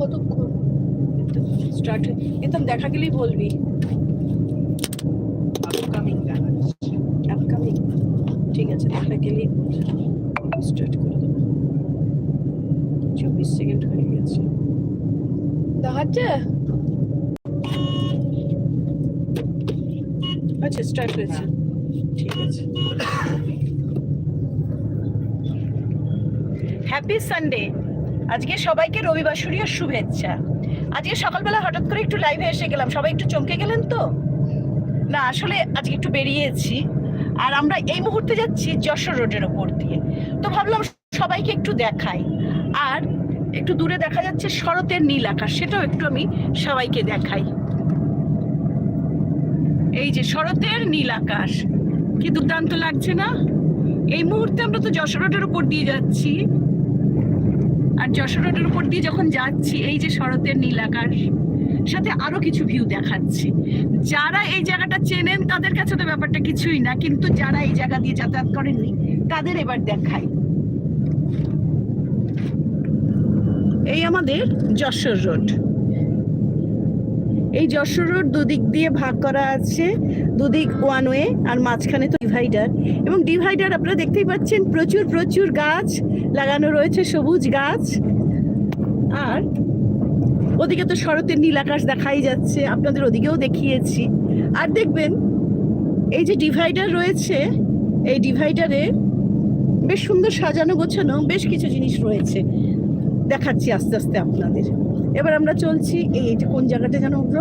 কতক্ষণ? স্টার্ট এতাম দেখা গেলেই বলবি। আপকামিং দেখা যাচ্ছে আপকামিং ঠিক আছে, দেখা গেলেই স্টার্ট করে দেবো। চব্বিশ সেকেন্ড হয়ে গেছে। দেখাচ্ছে আচ্ছা স্টার্ট হয়েছে। ঠিক আছে। হ্যাপি সানডে আজকে সবাইকে রবিবার সূর্য শুভেচ্ছা। আজকে সকালবেলা হঠাৎ করে একটু লাইভে এসে গেলাম। সবাই একটু চমকে গেলেন তো? না, আসলে আজকে একটু বেরিয়েছি। আর আমরা এই মুহূর্তে যাচ্ছি যশোর রোডের ওপর দিয়ে। তো ভাবলাম সবাইকে একটু দেখাই। আর একটু দূরে দেখা যাচ্ছে শরতের নীল আকাশ। সেটাও একটু আমি সবাইকে দেখাই। এই যে শরতের নীল আকাশ। কি দুর্দান্ত লাগছে না? এই মুহূর্তে আমরা তো যশোর রোডের উপর দিয়ে যাচ্ছি। আর যশোর রোডের উপর দিয়ে যখন যাচ্ছি, এই যে শরতের নীল আকাশ, সাথে আরও কিছু ভিউ দেখাচ্ছি। যারা এই জায়গাটা চেনেন, তাদের কাছে তো ব্যাপারটা কিছুই না, কিন্তু যারা এই জায়গা দিয়ে যাতায়াত করেননি, তাদের এবার দেখাই। এই আমাদের যশোর রোড। এই যশোর রোড দুদিক দিয়ে ভাগ করা আছে, দুদিক ওয়ান ওয়ে আর মাঝখানে তো ডিভাইডার এবং ডিভাইডার আপনারা দেখতেই পাচ্ছেন প্রচুর প্রচুর গাছ লাগানো রয়েছে, সবুজ গাছ। আর ওদিকে তো শরতের নীল আকাশ দেখাই যাচ্ছে, আপনাদের ওদিকেও দেখিয়েছি। আর দেখবেন, এই যে ডিভাইডার রয়েছে, এই ডিভাইডারে বেশ সুন্দর সাজানো গোছানো বেশ কিছু জিনিস রয়েছে। দেখাচ্ছি আস্তে আস্তে আপনাদের। এবার আমরা চলছি, এই এটা কোন জায়গাটা যেন উঠল?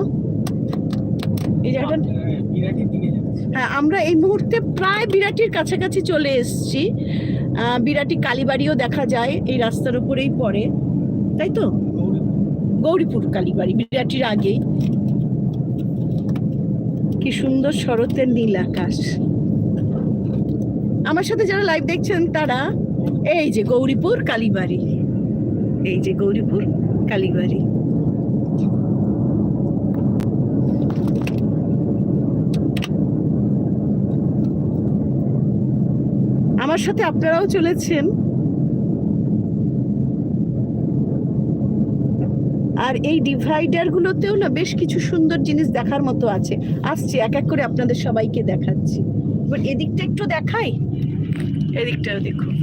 এই জায়গাটা হ্যাঁ আমরা এই মুহূর্তে প্রায় বিরাটির কাছাকাছি চলে এসেছি। বিরাটি কালীবাড়িও দেখা যায়, এই রাস্তার উপরেই পড়ে। তাই তো? গৌরীপুর কালীবাড়ি, বিরাটির আগেই। কি সুন্দর শরতের নীল আকাশ। আমার সাথে যারা লাইভ দেখছেন, তারা এই যে গৌরীপুর কালীবাড়ি। এই যে গৌরীপুর কালীবাড়ি। আমার সাথে আপনারাও চলেছেন। আর এই ডিভাইডার গুলোতেও না বেশ কিছু সুন্দর জিনিস দেখার মতো আছে। আসছি, এক এক করে আপনাদের সবাইকে দেখাচ্ছি। এদিকটা একটু দেখাই? এদিকটাও দেখুন।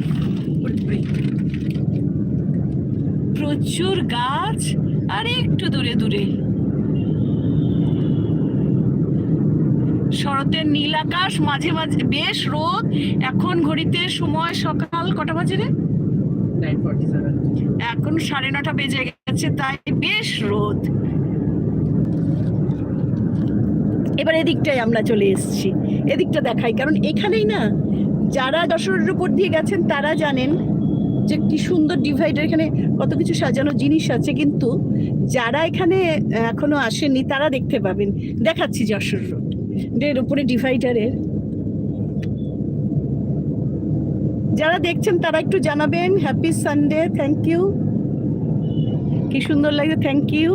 প্রচুর গাছ। আর একটু দূরে দূরে। শরতের নীল আকাশ মাঝে মাঝে বেশ রোদ। এখন ঘড়িতে সময় সকাল কটা বাজে রে? এখন সাড়ে নটা বেজে গেছে তাই বেশ রোদ। এবার এদিকটাই আমরা চলে এসেছি। এদিকটা দেখাই কারণ এখানেই না যারা দশরের উপর দিয়ে গেছেন তারা জানেন যে কি সুন্দর ডিভাইডার এখানে কত কিছু সাজানো জিনিস আছে কিন্তু যারা এখানে এখনও আসেননি তারা দেখতে পাবেন। দেখাচ্ছি যশোর রোড এর উপরে ডিভাইডারের যারা দেখছেন, তারা একটু জানাবেন। হ্যাপি সানডে থ্যাংক ইউ কি সুন্দর লাগে থ্যাংক ইউ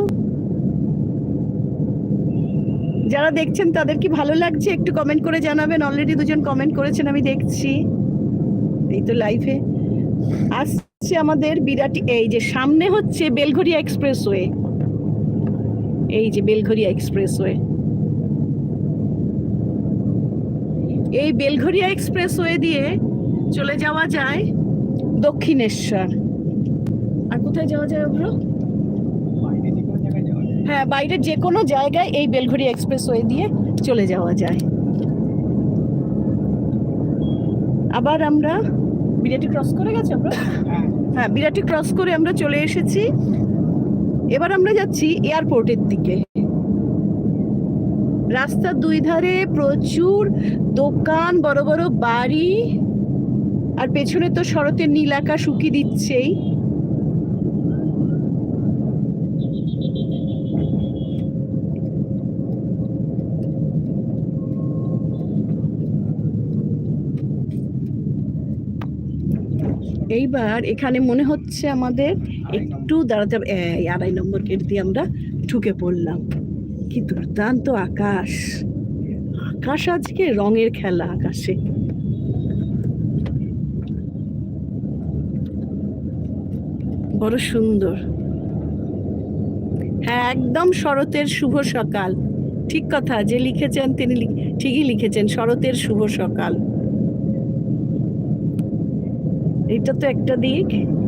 যারা দেখছেন, তাদের কি ভালো লাগছে, একটু কমেন্ট করে জানাবেন। অলরেডি দুজন কমেন্ট করেছেন, আমি দেখছি। এই তো লাইভে আসছে আমাদের বিরাট এই যে সামনে হচ্ছে বেলঘরিয়া এক্সপ্রেসওয়ে এই যে বেলঘরিয়া এক্সপ্রেসওয়ে এই বেলঘরিয়া এক্সপ্রেস এক্সপ্রেসওয়ে দিয়ে চলে যাওয়া যায় দক্ষিণেশ্বর। আর কোথায় যাওয়া যায় ওগুলো হ্যাঁ বাইরের যে কোনো জায়গায় এই বেলঘরিয়া এক্সপ্রেস এক্সপ্রেসওয়ে দিয়ে চলে যাওয়া যায়। আবার আমরা বিরাটি ক্রস করে গেছি আমরা হ্যাঁ বিরাটি ক্রস করে আমরা চলে এসেছি। এবার আমরা যাচ্ছি এয়ারপোর্টের দিকে। রাস্তার দুই ধারে প্রচুর দোকান, বড় বড় বাড়ি, আর পেছনে তো শরতের নীল আকাশ উকি দিচ্ছেই। এইবার এখানে মনে হচ্ছে আমাদের একটু দাঁড়াতে আড়াই নম্বর গেট দিয়ে আমরা ঢুকে পড়লাম। কি দুর্দান্ত আকাশ। আকাশ আজকে রঙের খেলা আকাশে। বড় সুন্দর। হ্যাঁ একদম শরতের শুভ সকাল। ঠিক কথা, যে লিখেছেন তিনি ঠিকই লিখেছেন, শরতের শুভ সকাল। এটা তো একটা দিক।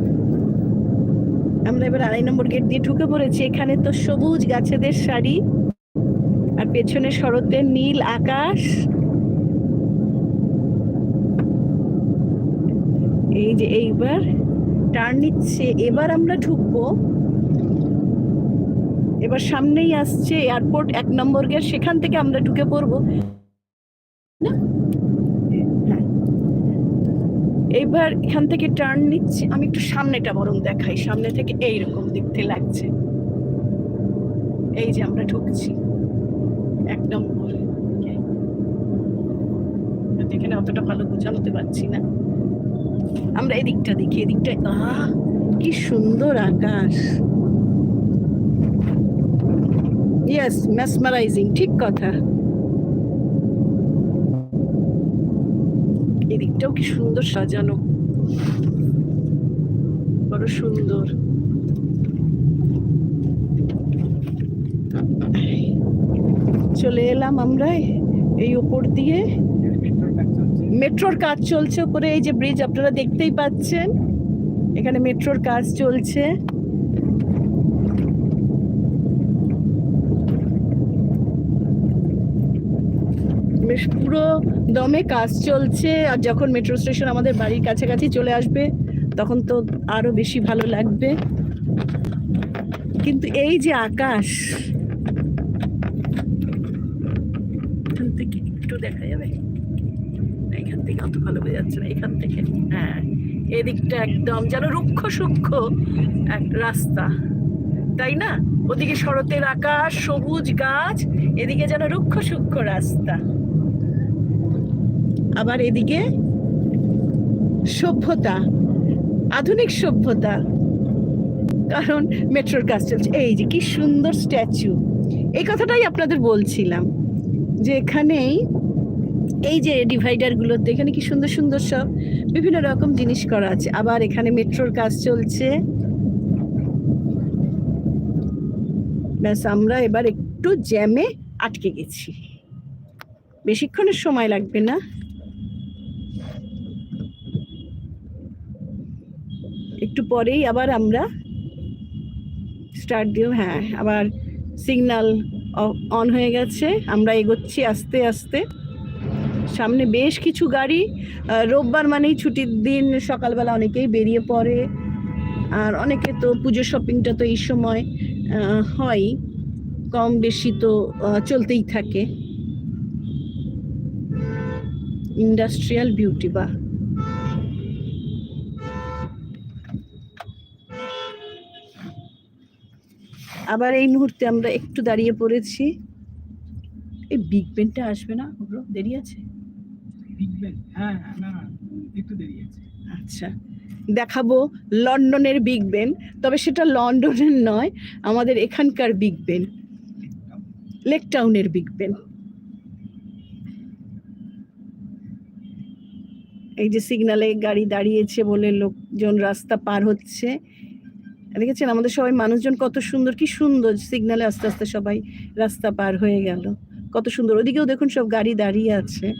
আমরা এবার আড়াই নম্বর গেট দিয়ে ঢুকে পড়েছি। এখানে তো সবুজ গাছেদের শাড়ি আর পেছনে শরতের নীল আকাশ। এই যে এইবার টার্ন নিচ্ছে। এবার আমরা ঢুকবো। এবার সামনেই আসছে এয়ারপোর্ট এক নম্বর গেট, সেখান থেকে আমরা ঢুকে পড়ব না? হ্যাঁ। এইবার এখান থেকে টার্ন নিচ্ছি, আমি একটু সামনেটা বরং দেখাই, সামনে থেকে এইরকম দেখতে লাগছে। এই যে আমরা ঢুকছি এক নম্বর এখানে অতটা ভালো বোঝানোতে পারছি না। আমরা এদিকটা দেখি এদিকটা আহ, কি সুন্দর আকাশ। ইয়েস মেসমারাইজিং ঠিক কথা। এদিকটাও কি সুন্দর সাজানো। বড় সুন্দর। চলে এলাম আমরা এই উপর দিয়ে। মেট্রোর কাজ চলছে মেট্রোর কাজ চলছে উপরে, এই যে ব্রিজ আপনারা দেখতেই পাচ্ছেন। এখানে মেট্রোর কাজ চলছে। বেশ পুরো দমে কাজ চলছে, আর যখন মেট্রো স্টেশন আমাদের বাড়ির কাছাকাছি চলে আসবে, তখন তো আরও বেশি ভালো লাগবে। কিন্তু এই যে আকাশ, এখান থেকে একটু দেখা যাবে? এখান থেকে অত ভালো বোঝা যাচ্ছে না, এখান থেকে। হ্যাঁ এদিকটা একদম যেন রুক্ষ সূক্ষ্ম এক রাস্তা। তাই না? ওদিকে শরতের আকাশ, সবুজ গাছ, এদিকে যেন রুক্ষ সূক্ষ্ম রাস্তা। আবার এদিকে সভ্যতা, আধুনিক সভ্যতা। কারণ মেট্রোর কাজ চলছে। এই যে কি সুন্দর স্ট্যাচু। এই কথাটাই আপনাদের বলছিলাম যে এখানেই এই যে ডিভাইডারগুলোতে এখানে কি সুন্দর সুন্দর সব বিভিন্ন রকম জিনিস করা আছে। আবার এখানে মেট্রোর কাজ চলছে। ব্যাস, আমরা এবার একটু জ্যামে আটকে গেছি। বেশিক্ষণের সময় লাগবে না। একটু পরেই আবার আমরা স্টার্ট দিও হ্যাঁ আবার সিগন্যাল অন হয়ে গেছে, আমরা এগোচ্ছি আস্তে আস্তে। সামনে বেশ কিছু গাড়ি রোববার মানেই ছুটির দিন, সকালবেলা অনেকেই বেরিয়ে পড়ে, আর অনেকে তো পুজো শপিংটা তো এই সময় হয়, কম বেশি তো চলতেই থাকে। ইন্ডাস্ট্রিয়াল বিউটি বা আবার এই মুহূর্তে আমরা একটু দাঁড়িয়ে পড়েছি। এই বিগ বেনটা আসবে না ওগুলো দেরি আছে? বিগ হ্যাঁ হ্যাঁ, না একটু দেরি আছে। আচ্ছা দেখাবো লন্ডনের বিগ বেন তবে সেটা লন্ডনের নয় আমাদের এখানকার বিগ বেন লেক টাউনের বিগ বেন এই যে সিগনালে গাড়ি দাঁড়িয়েছে বলে লোকজন রাস্তা পার হচ্ছে। দেখেছেন? আমাদের সবাই মানুষজন কত সুন্দর, কি সুন্দর সিগনালে আস্তে আস্তে সবাই রাস্তা পার হয়ে গেল। কত সুন্দর। ওদিকেও দেখুন সব গাড়ি দাঁড়িয়ে আছে।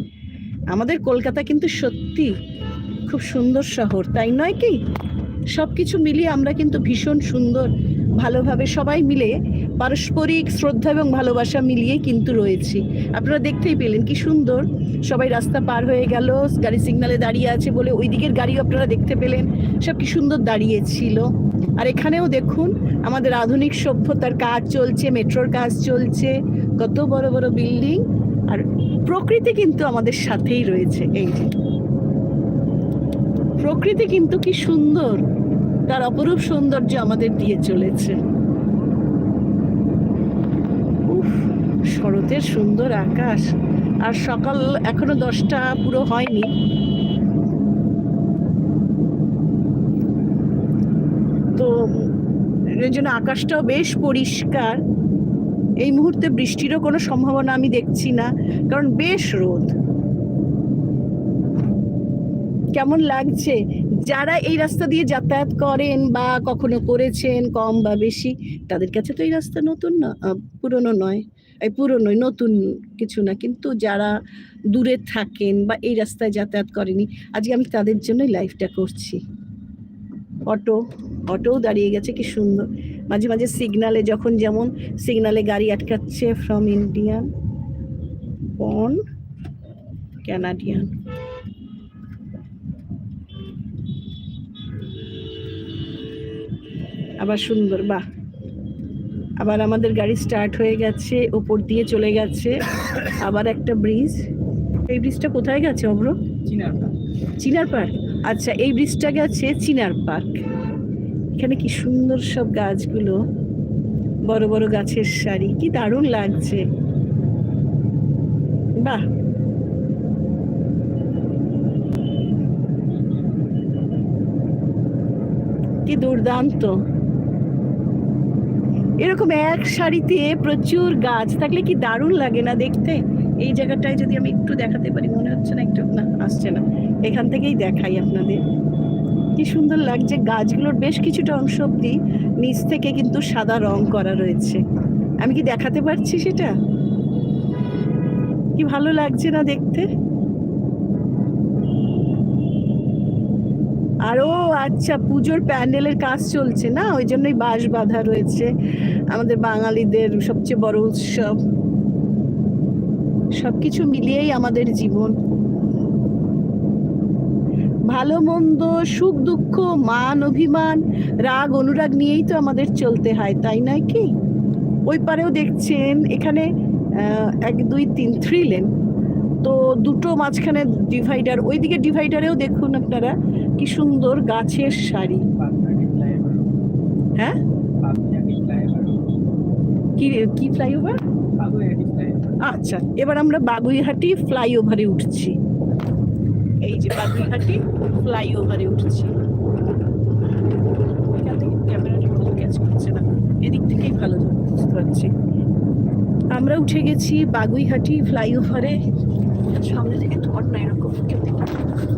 আমাদের কলকাতা কিন্তু সত্যি খুব সুন্দর শহর, তাই নয় কি? সব কিছু মিলিয়ে আমরা কিন্তু ভীষণ সুন্দর ভালোভাবে সবাই মিলে পারস্পরিক শ্রদ্ধা এবং ভালোবাসা মিলিয়ে কিন্তু রয়েছি। আপনারা দেখতেই পেলেন কি সুন্দর। সবাই রাস্তা পার হয়ে গেল, গাড়ি সিগনালে দাঁড়িয়ে আছে বলে ওই দিকের গাড়িও আপনারা দেখতে পেলেন। সব কি সুন্দর দাঁড়িয়ে ছিল আর এখানেও দেখুন, আমাদের আধুনিক সভ্যতার কাজ চলছে, মেট্রোর কাজ চলছে, কত বড় বড় বিল্ডিং। আর প্রকৃতি কিন্তু আমাদের সাথেই রয়েছে। এই প্রকৃতি কিন্তু কি সুন্দর। তার অপরূপ সৌন্দর্য আমাদের দিয়ে চলেছে। উফ, শরতের সুন্দর আকাশ। আর সকাল এখনও দশটা পুরো হয়নি। তো এর জন্য আকাশটাও বেশ পরিষ্কার। এই মুহূর্তে বৃষ্টিরও কোনো সম্ভাবনা আমি দেখছি না, কারণ বেশ রোদ। কেমন লাগছে? যারা এই রাস্তা দিয়ে যাতায়াত করেন বা কখনো করেছেন কম বা বেশি, তাদের কাছে তো এই রাস্তা নতুন না পুরনো নয়। এই পুরনোই নতুন কিছু না। কিন্তু যারা দূরে থাকেন বা এই রাস্তায় যাতায়াত করেনি, আজকে আমি তাদের জন্যই লাইফটা করছি। অটো, অটোও দাঁড়িয়ে গেছে, কি সুন্দর। মাঝে মাঝে সিগনালে যখন যেমন সিগনালে গাড়ি আটকাচ্ছে ফ্রম ইন্ডিয়ান পন ক্যানাডিয়ান আবার সুন্দর বাহ। আবার আমাদের গাড়ি স্টার্ট হয়ে গেছে ওপর দিয়ে চলে গেছে। আবার একটা ব্রিজ এই ব্রিজটা কোথায় গেছে অব্র চিনার চিনার পার্ক আচ্ছা এই ব্রিজটা গেছে চিনার পার্ক এখানে কি সুন্দর সব গাছগুলো। বড় বড় গাছের সারি কি দারুণ লাগছে। বাহ। কি দুর্দান্ত। এরকম এক সারিতে প্রচুর গাছ। থাকলে কি দারুণ লাগে না দেখতে? এই জায়গাটায় যদি আমি একটু দেখাতে পারি, মনে হচ্ছে না একটু না, আসছে না। এখান থেকেই দেখাই আপনাদের। কি সুন্দর লাগছে। গাছগুলোর বেশ কিছুটা অংশ অব্দি নিচ থেকে কিন্তু সাদা রং করা রয়েছে। আমি কি দেখাতে পারছি সেটা? কি ভালো লাগছে না দেখতে? আরও আচ্ছা পুজোর প্যান্ডেলের কাজ চলছে না? ওই জন্যই বাঁশ বাঁধা রয়েছে। আমাদের বাঙালিদের সবচেয়ে বড় উৎসব। সবকিছু মিলিয়েই আমাদের জীবন। ভালো, মন্দ, সুখ, দুঃখ, মান, অভিমান, রাগ, অনুরাগ নিয়েই তো আমাদের চলতে হয়, তাই নয় কি? ওই পারেও দেখছেন, এখানে এক, দুই, তিন, থ্রি লেন। তো দুটো মাঝখানে ডিভাইডার ওইদিকে ডিভাইডারেও দেখুন আপনারা। কি সুন্দর গাছের ফ্লাইওভার হ্যাঁ? কি কি ফ্লাইওভার আচ্ছা এবার আমরা বাগুইহাটি ফ্লাইওভারে উঠছি। এই যে বাগুইহাটি ফ্লাইওভারে উঠছি। ক্যামেরাটা ভালো ক্যাচ করছে না। এদিক থেকেই ভালো বুঝতে পারছি আমরা উঠে গেছি বাগুইহাটি ফ্লাইওভারে সামনে থেকে ধর না এরকম।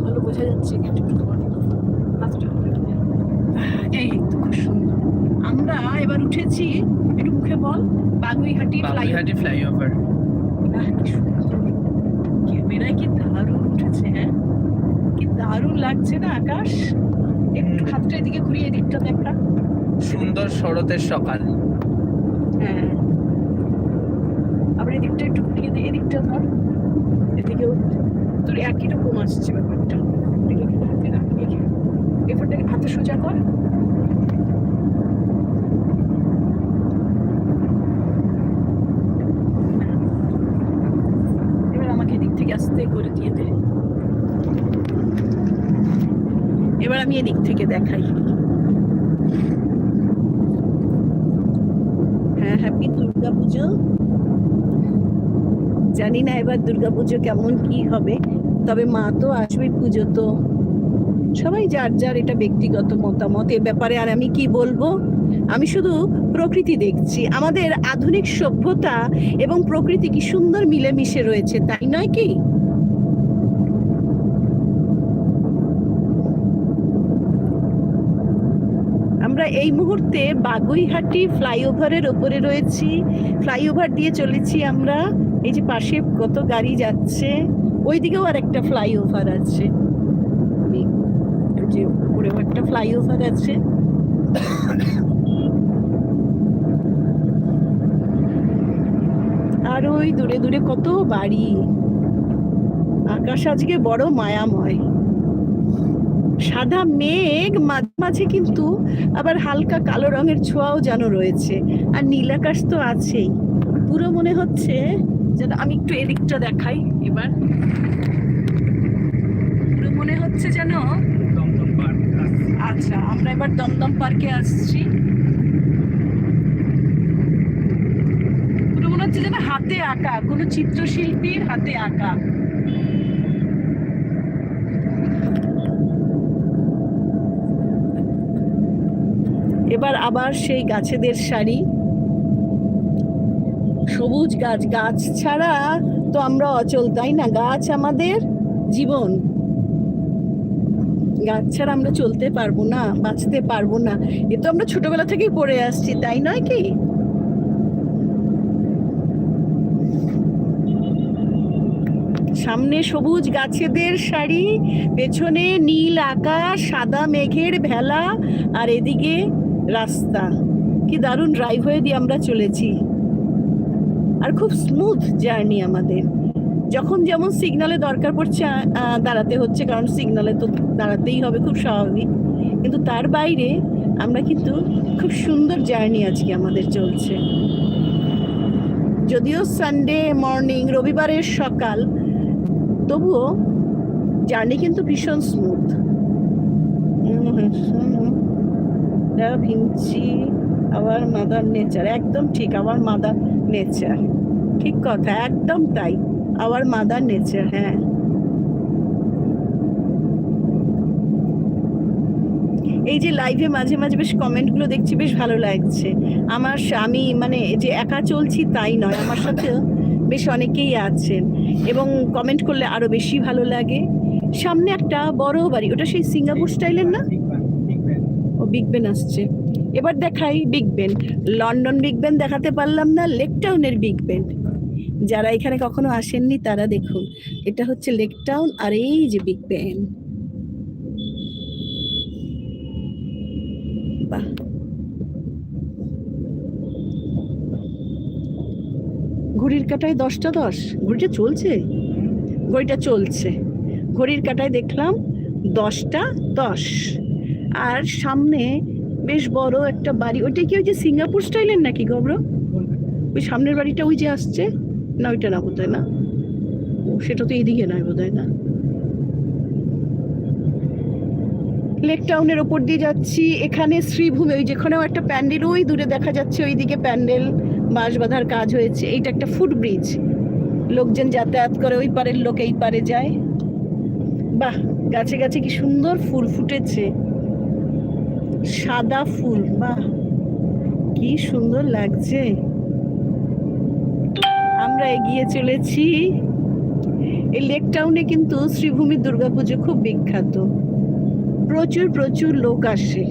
ভালো বোঝা যাচ্ছে একটু এই তো খুব সুন্দর। আমরা এবার উঠেছি একটু মুখে বল বাগুইহাটি বাগুইহাটি ফ্লাইওভার। ক্যামেরায় কি দারুণ উঠেছে হ্যাঁ? কি দারুণ লাগছে না আকাশ? একটু হাতটা এদিকে ঘুরিয়ে দিকটা দেখা। সুন্দর শরতের সকাল। হ্যাঁ। আবার এদিকটা একটু ঘুরিয়ে দিয়ে এদিকটা ধর। এদিকেও তোর একই রকম আসছে ব্যাপারটা এদিকে একটু হাতে রাখ, এদিকে। এরপর থেকে হাতে সোজা কর এবার আমাকে এদিক থেকে আস্তে করে দিয়ে দে এবার আমি এদিক থেকে দেখাই হ্যাঁ হ্যাপি দুর্গা পুজো জানি না এবার দুর্গা পুজো কেমন কি হবে? তবে মা তো আসবে পুজো তো। সবাই যার যার এটা ব্যক্তিগত মতামত, এ ব্যাপারে আর আমি কি বলব? আমি শুধু প্রকৃতি দেখছি। আমাদের আধুনিক সভ্যতা এবং প্রকৃতি কি সুন্দর মিলেমিশে রয়েছে, তাই নয় কি? আমরা এই মুহূর্তে বাগুইহাটি ফ্লাইওভারের ওপরে রয়েছি। ফ্লাইওভার দিয়ে চলেছি আমরা। এই যে পাশে কত গাড়ি যাচ্ছে, ওইদিকেও আর একটা ফ্লাইওভার আছে যে উপরেও একটা ফ্লাইওভার আছে। আর ওই দূরে দূরে কত বাড়ি। আকাশ আজকে বড় মায়াময়। সাদা মেঘ মাঝে মাঝে কিন্তু আবার হালকা কালো রঙের ছোঁয়াও যেন রয়েছে। আর নীল আকাশ তো আছেই। পুরো মনে হচ্ছে যেন আমি একটু এদিকটা দেখাই এবার। পুরো মনে হচ্ছে যেন আচ্ছা আমরা এবার দমদম পার্কে আসছি। পুরো মনে হচ্ছে যেন হাতে আঁকা, কোনো চিত্রশিল্পীর হাতে আঁকা। এবার আবার সেই গাছেদের সারি। সবুজ গাছ গাছ ছাড়া তো আমরা অচল, তাই না? গাছ আমাদের জীবন। গাছ ছাড়া আমরা চলতে পারব না, বাঁচতে পারব না। এ তো আমরা ছোটবেলা থেকেই পড়ে আসছি, তাই নয় কি? সামনে সবুজ গাছেদের শাড়ি পেছনে নীল আকাশ, সাদা মেঘের ভেলা, আর এদিকে রাস্তা। কি দারুণ ড্রাইভ হয়ে দিয়ে আমরা চলেছি। আর খুব স্মুথ জার্নি আমাদের। যখন যেমন সিগনালে দরকার পড়ছে দাঁড়াতে হচ্ছে, কারণ সিগনালে তো দাঁড়াতেই হবে, খুব স্বাভাবিক। কিন্তু তার বাইরে আমরা কিন্তু খুব সুন্দর জার্নি আজকে আমাদের চলছে। যদিও সানডে মর্নিং রবিবারের সকাল, তবুও জার্নি কিন্তু ভীষণ স্মুথ ভিঞ্চি আবার মাদার নেচার একদম ঠিক আবার মাদার নেচার ঠিক কথা একদম তাই আওয়ার মাদার নেচার হ্যাঁ। এই যে লাইভে মাঝে মাঝে বেশ কমেন্টগুলো দেখছি বেশ ভালো লাগছে। আমার স্বামী মানে যে একা চলছি তাই নয় আমার সাথে বেশ অনেকেই আছেন এবং কমেন্ট করলে আরও বেশি ভালো লাগে। সামনে একটা বড় বাড়ি ওটা সেই সিঙ্গাপুর স্টাইলের না? ও বিগ বেন আসছে। এবার দেখাই Big Ben London Big Ben দেখাতে পারলাম না লেকটাউনের বিগ বেন যারা এখানে কখনো আসেননি, তারা দেখুন, এটা হচ্ছে লেকটাউন আর এই যে বিগ বেন বাহ। ঘড়ির কাটায় দশটা দশ। ঘড়িটা চলছে? ঘড়িটা চলছে। ঘড়ির কাটায় দেখলাম দশটা দশ। আর সামনে বেশ বড় একটা বাড়ি। ওইটা কি ওই যে সিঙ্গাপুর স্টাইলের নাকি গব্র ওই সামনের বাড়িটা ওই যে আসছে? না, ওইটা না বোধ না? ও, সেটা তো এইদিকে নয় বোধ না? লেক টাউনের ওপর দিয়ে যাচ্ছি। এখানে শ্রীভূমি, ওই যেখানেও একটা প্যান্ডেল, ওই দূরে দেখা যাচ্ছে ওইদিকে প্যান্ডেল, বাঁশ বাঁধার কাজ হয়েছে। এইটা একটা ফুট ব্রিজ। লোকজন যাতায়াত করে, ওই পারের লোক এই পারে যায়। বাহ, গাছে গাছে কি সুন্দর ফুল ফুটেছে। সাদা ফুল, বাহ! কি সুন্দর লাগছে। আমরা এগিয়ে চলেছি। এই লেক টাউনে কিন্তু শ্রীভূমির দুর্গাপুজো খুব বিখ্যাত। প্রচুর প্রচুর লোক আসে।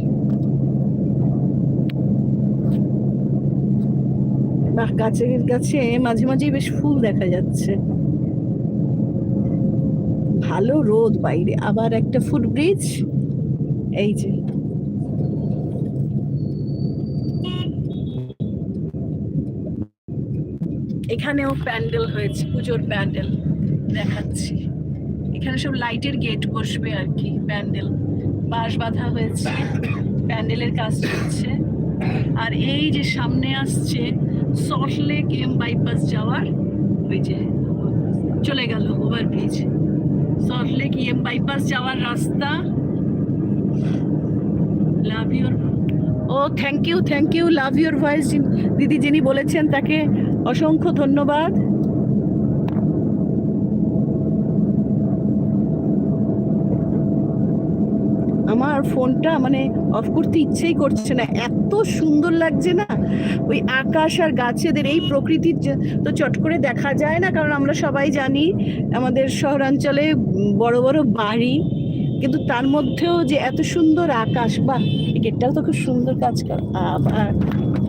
বাহ, গাছের কাছে মাঝে মাঝে বেশ ফুল দেখা যাচ্ছে। ভালো রোদ বাইরে। আবার একটা ফুটব্রিজ এই যে। এখানেও প্যান্ডেল হয়েছে, পুজোর প্যান্ডেল দেখাচ্ছি। এখানে সব লাইটের গেট বসবে আর কি, প্যান্ডেল। বাঁশ বাঁধা হয়েছে, প্যান্ডেলের কাজ চলছে। আর এই যে সামনে আসছে সল্টলেক এম বাইপাস যাওয়ার, ওই যে চলে গেল ওভারব্রিজ সল্টলেক এম বাইপাস যাওয়ার রাস্তা। Love your O thank you thank you love your voice দিদি যিনি বলেছেন তাকে অসংখ্য ধন্যবাদ। আমার ফোনটা মানে অফ করতে ইচ্ছেই করছে না। এত সুন্দর লাগছে না। ওই আকাশ আর গাছেদের, এই প্রকৃতির তো চট করে দেখা যায় না, কারণ আমরা সবাই জানি আমাদের শহরাঞ্চলে বড় বড় বাড়ি, কিন্তু তার মধ্যেও যে এত সুন্দর আকাশ বা গেটটাও তো খুব সুন্দর কাজ কর। আবার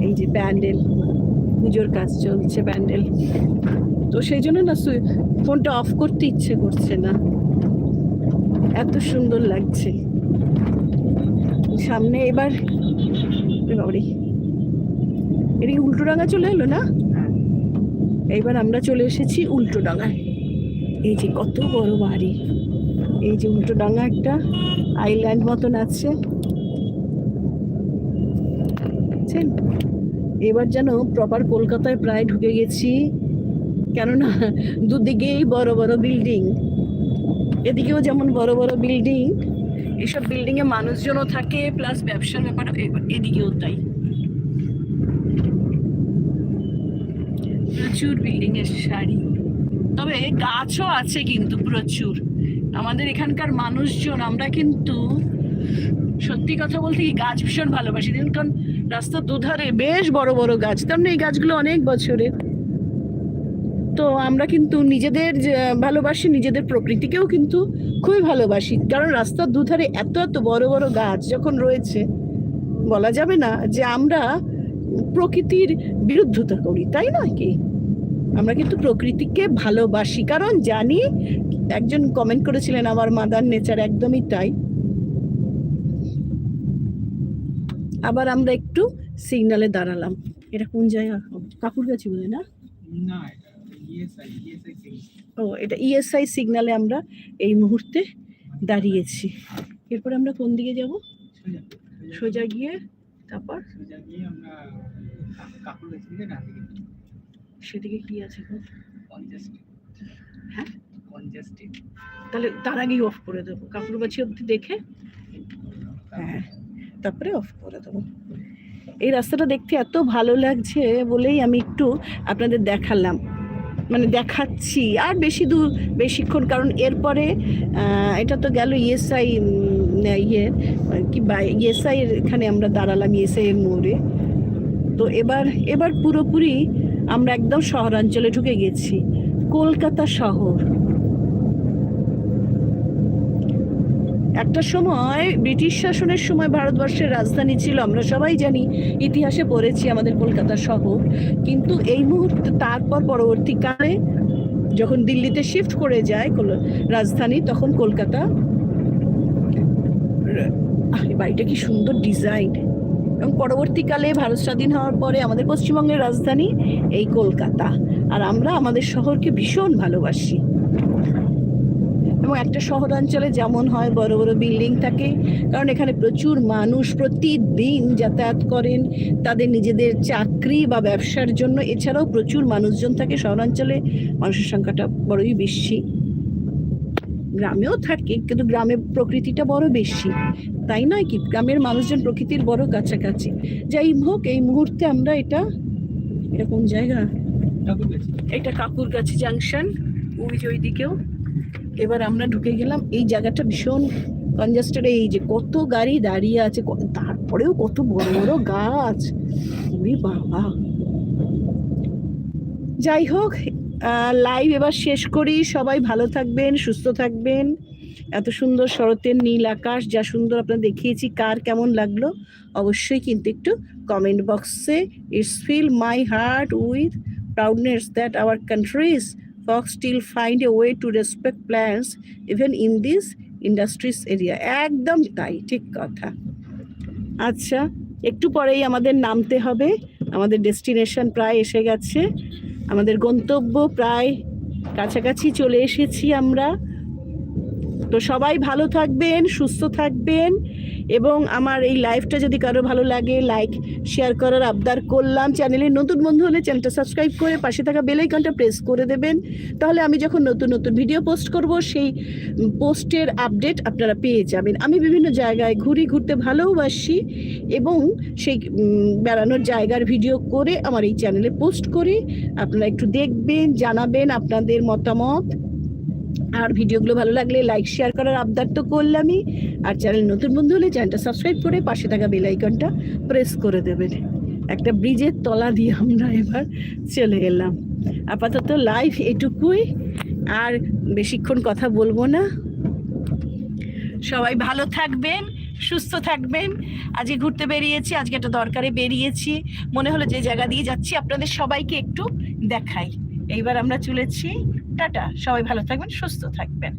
এই যে প্যান্ডেল পুজোর কাজ চলছে প্যান্ডেল। তো সেই জন্য না ফোনটা অফ করতে ইচ্ছে করছে না। এত সুন্দর লাগছে। সামনে এবার বাবারে। এদিকে উল্টো ডাঙা চলে এলো না? এইবার আমরা চলে এসেছি উল্টো ডাঙায় এই যে কত বড় বাড়ি। এই যে উল্টো ডাঙা একটা আইল্যান্ড মতন আছে? এবার যেন প্রপার কলকাতায় প্রায় ঢুকে গেছি। কেননা দুদিকেই বড় বড় বিল্ডিং এদিকেও যেমন বড় বড় বিল্ডিং এসব বিল্ডিং এ মানুষজনও থাকে প্লাস ব্যবসার ব্যাপার এদিকেও তাই। প্রচুর বিল্ডিং এর সারি তবে গাছও আছে কিন্তু প্রচুর। আমাদের এখানকার মানুষজন, আমরা কিন্তু সত্যি কথা বলতে কি গাছ ভীষণ ভালোবাসি। কারণ রাস্তার দুধারে বেশ বড় বড় গাছ। তার মানে এই গাছগুলো অনেক বছরের। তো আমরা কিন্তু নিজেদের ভালোবাসি, নিজেদের প্রকৃতিকেও কিন্তু খুবই ভালোবাসি। কারণ রাস্তার দুধারে এত এত বড় বড় গাছ যখন রয়েছে, বলা যাবে না যে আমরা প্রকৃতির বিরুদ্ধতা করি, তাই না কি? আমরা কিন্তু প্রকৃতিকে ভালোবাসি। কারণ জানি, একজন কমেন্ট করেছিলেন, আমার মাদার নেচার একদমই তাই। আবার আমরা একটু সিগনালে দাঁড়ালাম। এটা কোন জায়গা? কাকুর কাছে বলে না? ইএসআই সিং ও এটা ইএসআই সিগনালে আমরা এই মুহূর্তে দাঁড়িয়েছি। এরপর আমরা কোন দিকে যাব? সোজা গিয়ে তারপর? কাপড় সেদিকে কি আছে হ্যাঁ? তাহলে তার আগেই অফ করে দেবো। কাকুরবাছি অব্দি দেখে? হ্যাঁ। তারপরে অফ করে দেবো। এই রাস্তাটা দেখতে এত ভালো লাগছে বলেই আমি একটু আপনাদের দেখালাম। মানে দেখাচ্ছি, আর বেশি দূর বেশিক্ষণ, কারণ এরপরে এটা তো গেল ইএসআই ইয়ে কি বা ইএসআই এখানে আমরা দাঁড়ালাম ইএসআই এর মোড়ে। তো এবার এবার পুরোপুরি আমরা একদম শহরাঞ্চলে ঢুকে গেছি। কলকাতা শহর। একটা সময় ব্রিটিশ শাসনের সময় ভারতবর্ষের রাজধানী ছিল, আমরা সবাই জানি ইতিহাসে পড়েছি আমাদের কলকাতা শহর। কিন্তু এই মুহূর্তে তারপর পরবর্তীকালে যখন দিল্লিতে শিফট করে যায় রাজধানী, তখন কলকাতা। বাড়িটা কি সুন্দর ডিজাইন এবং পরবর্তীকালে ভারত স্বাধীন হওয়ার পরে আমাদের পশ্চিমবঙ্গের রাজধানী এই কলকাতা। আর আমরা আমাদের শহরকে ভীষণ ভালোবাসি। এবং একটা শহরাঞ্চলে যেমন হয় বড় বড় বিল্ডিং থাকে কারণ এখানে প্রচুর মানুষ প্রতিদিন যাতায়াত করেন তাদের নিজেদের চাকরি বা ব্যবসার জন্য। এছাড়াও প্রচুর মানুষজন থাকে শহরাঞ্চলে মানুষের সংখ্যাটা বড়ই বেশি। গ্রামেও থাকে কিন্তু গ্রামে প্রকৃতিটা বড় বেশি। তাই নয় কি? গ্রামের মানুষজন প্রকৃতির বড় কাছাকাছি। যাই হোক এই মুহূর্তে আমরা এটা এটা কোন জায়গা? এটা কাকুর কাকুরগাছি জাংশন ওই যে ওইদিকেও। এবার আমরা ঢুকে গেলাম। এই জায়গাটা ভীষণ কনজাস্টেড এই যে কত গাড়ি দাঁড়িয়ে আছে তারপরেও কত বড় বড় গাছ। ওরে বাবা। যাই হোক লাইভ এবার শেষ করি। সবাই ভালো থাকবেন, সুস্থ থাকবেন। এত সুন্দর শরতের নীল আকাশ, যা সুন্দর আপনার দেখিয়েছি, কার কেমন লাগল অবশ্যই কিন্তু একটু কমেন্ট বক্সে it's feel my heart with proudness that our countries folks still find a way to respect plans even in this industries area একদম তাই, ঠিক কথা। আচ্ছা একটু পরেই আমাদের নামতে হবে। আমাদের ডেস্টিনেশন প্রায় এসে গেছে। আমাদের গন্তব্য প্রায় কাছাকাছি চলে এসেছি আমরা। তো সবাই ভালো থাকবেন, সুস্থ থাকবেন এবং আমার এই লাইভটা যদি কারও ভালো লাগে লাইক শেয়ার করার আবদার করলাম চ্যানেলে নতুন বন্ধু হলে চ্যানেলটা সাবস্ক্রাইব করে পাশে থাকা বেল আইকনটা প্রেস করে দেবেন। তাহলে আমি যখন নতুন নতুন ভিডিও পোস্ট করব, সেই পোস্টের আপডেট আপনারা পেয়ে যাবেন। আমি বিভিন্ন জায়গায় ঘুরি, ঘুরতে ভালোবাসি এবং সেই বেড়ানোর জায়গার ভিডিও করে আমার এই চ্যানেলে পোস্ট করি। আপনারা একটু দেখবেন, জানাবেন আপনাদের মতামত। আর ভিডিওগুলো ভালো লাগলে লাইক শেয়ার করার আবদার তো করলামই। আর চ্যানেল নতুন বন্ধু হলে চ্যানেলটা সাবস্ক্রাইব করে পাশে থাকা বেল আইকনটা প্রেস করে দেবেন। একটা ব্রিজের তলা দিয়ে আমরা এবার চলে গেলাম আপাতত লাইভ এটুকুই। আর বেশিক্ষণ কথা বলব না। সবাই ভালো থাকবেন, সুস্থ থাকবেন। আজকে ঘুরতে বেরিয়েছি, আজকে একটা দরকারে বেরিয়েছি। মনে হলো যে জায়গা দিয়ে যাচ্ছি, আপনাদের সবাইকে একটু দেখাই। এইবার আমরা চলেছি। টাটা সবাই ভালো থাকবেন সুস্থ থাকবেন।